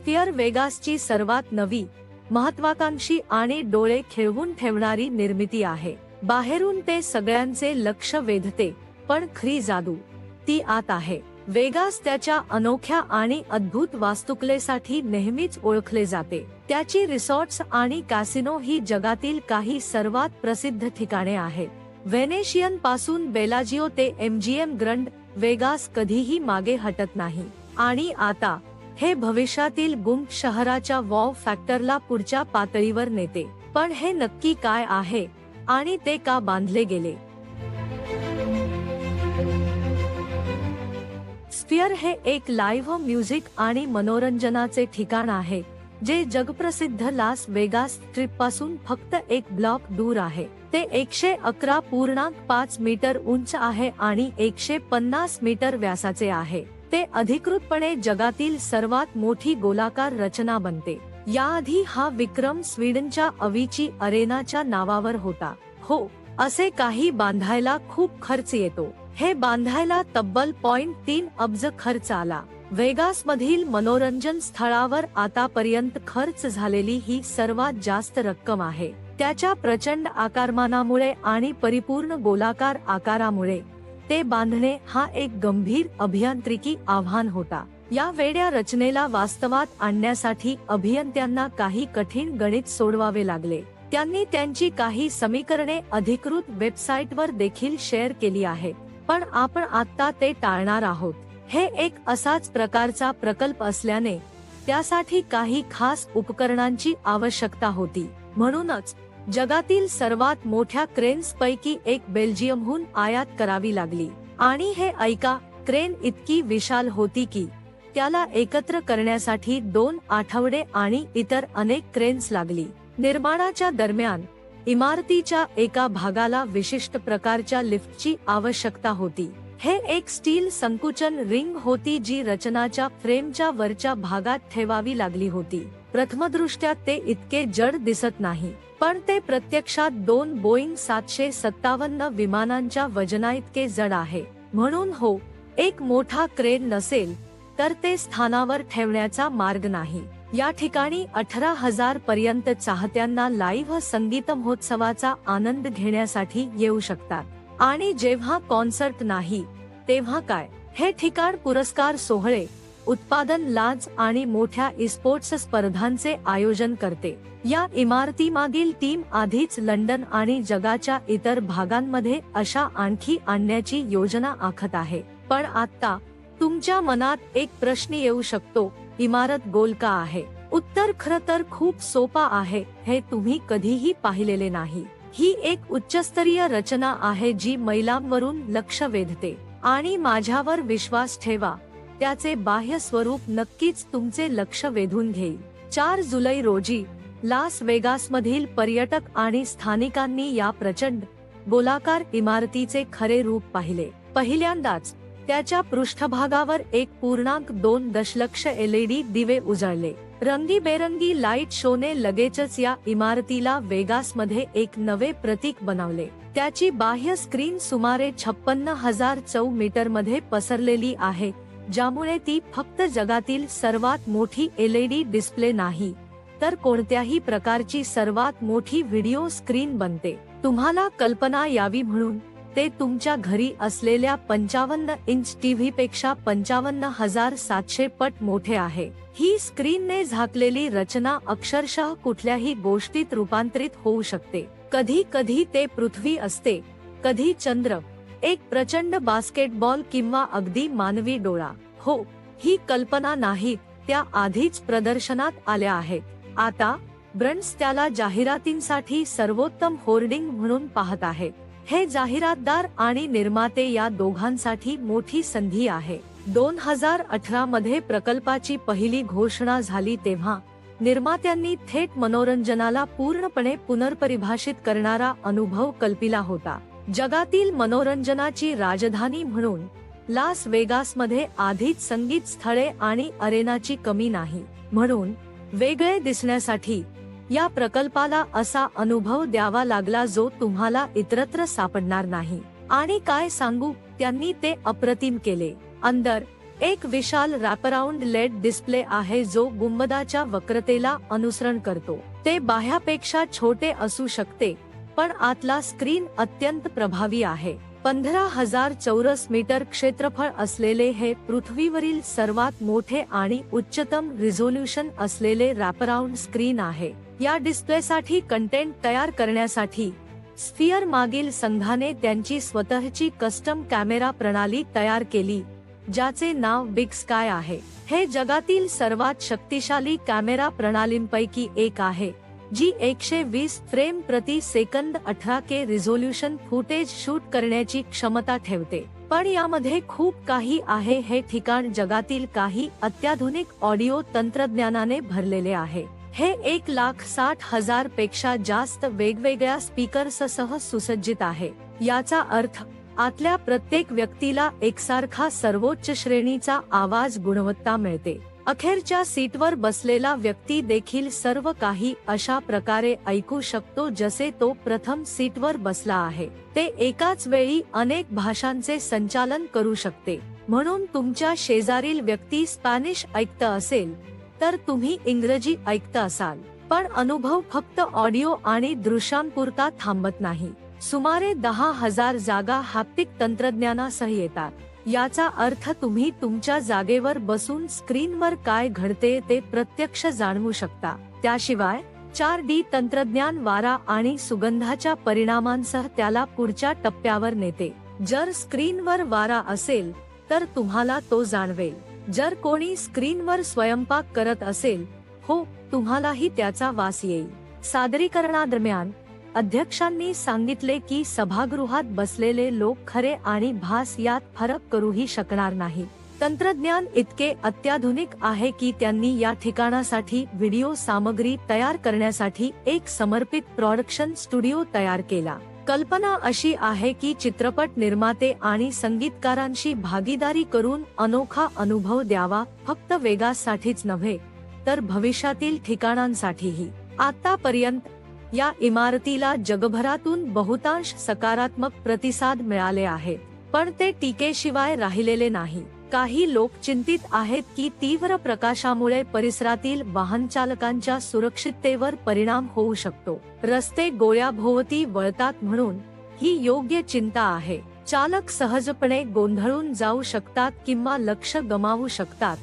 Sphere वेगासची सर्वात नवी महत्वाकांक्षी आणि डोळे खेळवून ठेवणारी निर्मिती आहे. बाहेरून ते सगळ्यांचे लक्ष वेधते पण खरी जादू ती आत आहे. वेगास त्याच्या अनोख्या आणि अद्भुत वास्तुकलेसाठी नेहमीच ओळखले जाते. त्याची रिसॉर्ट्स आणि कॅसिनो ही जगातील काही सर्वात प्रसिद्ध ठिकाणे आहेत. व्हेनेशियनपासून बेलाजिओ ते एमजीएम ग्रंड वेगास कधीही मागे हटत नाही. आणि आता हे भविष्यातील गुम शहराच्या वॉव फॅक्टरला पुढच्या पातळीवर नेते. पण हे नक्की काय आहे? आणि ते का बांधले गेले? स्पियर हे एक लाईव्ह म्युझिक आणि मनोरंजनाचे ठिकाण आहे जे जगप्रसिद्ध लास वेगास ट्रिपपासून फक्त एक ब्लॉक दूर आहे. ते एकशे अकरा पूर्णांक पाच मीटर उंच आहे आणि एकशे पन्नास मीटर व्यासाचे आहे. ते अधिकृतपणे जगातील सर्वात मोठी गोलाकार रचना बनते. याआधी हा विक्रम स्वीडनच्या अविची अरेनाच्या नावावर होता. हो असे काही बांधायला खूप खर्च येतो. हे बांधायला तब्बल पॉइंट तीन अब्ज खर्च आला. वेगास मधील मनोरंजन स्थळावर आतापर्यंत खर्च झालेली ही सर्वात जास्त रक्कम आहे. त्याच्या प्रचंड आकारमानामुळे आणि परिपूर्ण गोलाकार आकारामुळे ते बांधणे हा एक गंभीर अभियांत्रिकी आव्हान होता. या वेड्या रचनेला वास्तवात आणण्यासाठी अभियंत्यांना काही कठीण गणित सोडवावे लागले. त्यांनी त्यांची काही समीकरणे अधिकृत वेबसाईटवर देखील शेअर केली आहे पण आपण आता ते टाळणार आहोत. हे एक असाच प्रकारचा प्रकल्प असल्याने त्यासाठी काही खास उपकरणांची आवश्यकता होती. म्हणूनच जगातील सर्वात मोठ्या क्रेन्स पैकी एक बेल्जियमहून आयात करावी लागली. आणि हे ऐका क्रेन इतकी विशाल होती की त्याला एकत्र करण्यासाठी दोन आठवडे आणि इतर अनेक क्रेन्स लागली. निर्माणाच्या दरम्यान इमारतीच्या एका भागाला विशिष्ट प्रकारच्या लिफ्टची आवश्यकता होती. हे एक स्टील संकुचन रिंग होती जी रचनाच्या फ्रेमच्या वरच्या भागात ठेवावी लागली होती. प्रथमदृष्ट्या ते इतके जड दिसत नाही. पण ते प्रत्यक्षात दोन बोईंग सातशे सत्तावन्न विमानांच्या वजनाइतके जड आहे. म्हणून हो एक मोठा क्रेन नसेल तर ते स्थानावर ठेवण्याचा मार्ग नाही. या ठिकाणी अठरा हजार पर्यंत चाहत्यांना लाईव्ह संगीत महोत्सवाचा आनंद घेण्यासाठी येऊ शकतात. आणि जेव्हा कॉन्सर्ट नाही तेव्हा काय? हे ठिकाण पुरस्कार सोहळे उत्पादन लाज आणि मोठ्या इस्पोर्ट्स स्पर्धांचे आयोजन करते. या इमारतीमागील टीम आधीच लंडन आणि जगाच्या इतर भागांमध्ये अशा आणखी आणण्याची योजना आखत आहे. पण आता तुमच्या मनात एक प्रश्न येऊ शकतो इमारत गोल का आहे? उत्तर खर तर खूप सोपा आहे हे तुम्ही कधीही पाहिलेले नाही. ही एक उच्चस्तरीय रचना आहे जी मैलांवरून लक्ष वेधते. आणि माझ्यावर विश्वास ठेवा त्याचे बाह्य स्वरूप नक्कीच तुमचे लक्ष वेधून घेईल. चार जुलै रोजी लास वेगास मधील पर्यटक आणि स्थानिकांनी या प्रचंड गोलाकार इमारतीचे खरे रूप पाहिले. पहिल्यांदाच त्याच्या पृष्ठभागावर एक पूर्णांक दोन दशलक्ष एलईडी दिवे उजळले. रंगीबेरंगी लाइट शोने लगेचच या इमारतीला वेगासमध्ये एक नवे प्रतीक बनवले. त्याची बाह्य स्क्रीन सुमारे छप्पन्न हजार चौ मीटरमध्ये पसरलेली आहे. ज्यामुळे ती फक्त जगातील सर्वात मोठी एलईडी डिस्प्ले नाही तर कोणत्याही प्रकारची सर्वात मोठी व्हिडिओ स्क्रीन बनते. तुम्हाला कल्पना यावी म्हणून ते तुमच्या घरी असलेल्या पंचावन्न इंच टीव्ही पेक्षा पंचावन्न हजार सातशे पट मोठे आहे. ही स्क्रीनने झाकलेली रचना अक्षरशः कुठल्याही गोष्टीत रूपांतरित होऊ शकते. कधी कधी ते पृथ्वी असते कधी चंद्र एक प्रचंड बास्केटबॉल किंवा अगदी मानवी डोळा. हो ही कल्पना नाही त्या आधीच प्रदर्शनात आल्या आहेत. आता ब्रंड्स त्याला जाहिरातींसाठी सर्वोत्तम होर्डिंग म्हणून पाहत आहे. हे जाहिरातदार आणि निर्माते या दोघांसाठी मोठी संधी आहे. दोन हजार अठरा मध्ये प्रकल्पाची पहिली घोषणा झाली तेव्हा निर्मात्यांनी थेट मनोरंजनाला पूर्णपणे पुनर्परिभाषित करणारा अनुभव कल्पिला होता. जगातील मनोरंजनाची राजधानी म्हणून लास वेगासमध्ये आधीच संगीत स्थळे आणि अरेनाची कमी नाही. म्हणून वेगळे दिसण्यासाठी या प्रकल्पाला असा अनुभव द्यावा लागला जो तुम्हाला इतरत्र सापडणार नाही. आणि काय सांगू त्यांनी ते अप्रतिम केले. अंदर एक विशाल रॅपराऊंड लेड डिस्प्ले आहे जो गुंबदाच्या वक्रतेला अनुसरण करतो. ते बाह्यापेक्षा छोटे असू शकते पण आतला स्क्रीन अत्यंत प्रभावी आहे. पंधरा हजार चौरस मीटर क्षेत्रफळ असलेले हे पृथ्वीवरील सर्वात मोठे आणि उच्चतम रिझोल्युशन असलेले रॅपराऊंड स्क्रीन आहे. या डिस्प्लेसाठी कंटेंट तयार करण्यासाठी स्फिअर मागील संघाने त्यांची स्वतःची कस्टम कॅमेरा प्रणाली तयार केली ज्याचे नाव बिग स्काय आहे. हे जगातील सर्वात शक्तिशाली कॅमेरा प्रणालींपैकी एक आहे. जी एकशे वीस फ्रेम प्रति सेकंद अठरा के रिझोल्युशन फुटेज शूट करण्याची क्षमता ठेवते. पण यामध्ये खूप काही आहे हे ठिकाण जगातील काही अत्याधुनिक ऑडिओ तंत्रज्ञानाने भरलेले आहे. हे एक लाख साठ हजारपेक्षा जास्त वेगवेगळ्या स्पीकर्ससह सुसज्जित आहे. याचा अर्थ आतल्या प्रत्येक व्यक्तीला एकसारखा सर्वोच्च श्रेणीचा आवाज गुणवत्ता मिळते. अखेरच्या सीटवर बसलेला व्यक्ती देखील सर्व काही अशा प्रकारे ऐकू शकतो जसे तो प्रथम सीटवर बसला आहे. ते एकाच वेळी अनेक भाषांचे संचालन करू शकते. म्हणून तुमच्या शेजारील व्यक्ती स्पॅनिश ऐकत असेल तर तुम्ही इंग्रजी ऐकत असाल. पण अनुभव फक्त ऑडिओ आणि दृश्यांपुरता थांबत नाही. सुमारे दहा हजार जागा हाप्तिक तंत्रज्ञानासह येतात. याचा अर्थ तुम्ही तुमच्या जागेवर बसून स्क्रीनवर काय घडते ते प्रत्यक्ष जाणवू शकता. त्याशिवाय चार डी तंत्रज्ञान वारा आणि सुगंधाच्या परिणामांसह त्याला पुढच्या टप्प्यावर नेते. जर स्क्रीनवर वारा असेल तर तुम्हाला तो जाणवेल. जर कोणी स्क्रीनवर स्वयंपाक करत असेल हो तुम्हालाही त्याचा वास येईल. सादरीकरणादरम्यान अध्यक्षांनी सांगितले की सभागृहात बसलेले लोक खरे आणि भास यात फरक करूही शकणार नाही. तंत्रज्ञान इतके अत्याधुनिक आहे की त्यांनी या ठिकाणासाठी व्हिडिओ सामग्री तयार करण्यासाठी एक समर्पित प्रोडक्शन स्टुडिओ तयार केला. कल्पना अशी आहे की चित्रपट निर्माते आणि संगीतकारांशी भागीदारी करून अनोखा अनुभव द्यावा फक्त वेगासाठीच नव्हे तर भविष्यातील ठिकाणांसाठीही. आतापर्यंत या इमारतीला जगभरातून बहुतांश सकारात्मक प्रतिसाद मिळाले आहेत. पण ते टीकेशिवाय राहिलेले नाही. काही लोक चिंतित आहेत की तीव्र प्रकाशामुळे परिसरातील वाहन चालकांच्या सुरक्षिततेवर परिणाम होऊ शकतो. रस्ते गोळ्याभोवती वळतात म्हणून ही योग्य चिंता आहे. चालक सहजपणे गोंधळून जाऊ शकतात किंवा लक्ष गमावू शकतात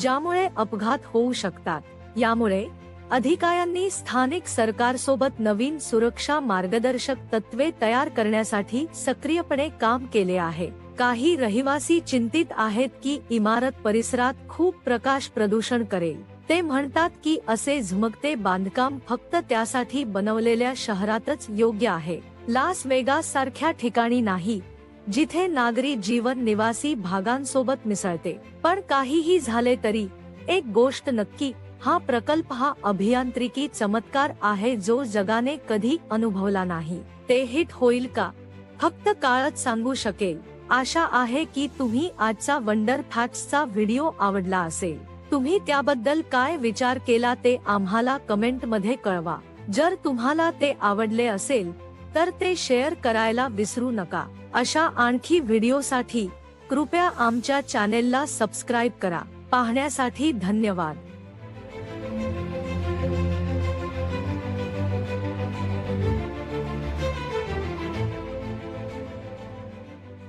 ज्यामुळे अपघात होऊ शकतात. यामुळे अधिकाऱ्यांनी स्थानिक सरकारसोबत नवीन सुरक्षा मार्गदर्शक तत्वे तयार करण्यासाठी सक्रियपणे काम केले आहे. काही रहिवासी चिंतित आहेत की इमारत परिसरात खूप प्रकाश प्रदूषण करेल. ते म्हणतात की असे झुमकते बांधकाम फक्त त्यासाठी बनवलेल्या शहरातच योग्य आहे. लास वेगास सारख्या ठिकाणी नाही जिथे नागरी जीवन निवासी भागांसोबत मिसळते. पण काहीही झाले तरी एक गोष्ट नक्की हा प्रकल्प हा अभियांत्रिकी चमत्कार आहे जो जगाने कधी अनुभवला नाही. ते हिट होईल का? फक्त काळच सांगू शकेल. आशा आहे की तुम्ही आजचा वंडर फॅक्ट्सचा व्हिडिओ आवडला असेल. तुम्ही त्याबद्दल काय विचार केला ते आम्हाला कमेंटमध्ये कळवा. जर तुम्हाला ते आवडले असेल तर ते शेअर करायला विसरू नका. अशा आणखी व्हिडिओसाठी कृपया आमच्या चॅनेलला सबस्क्राईब करा. पाहण्यासाठी धन्यवाद.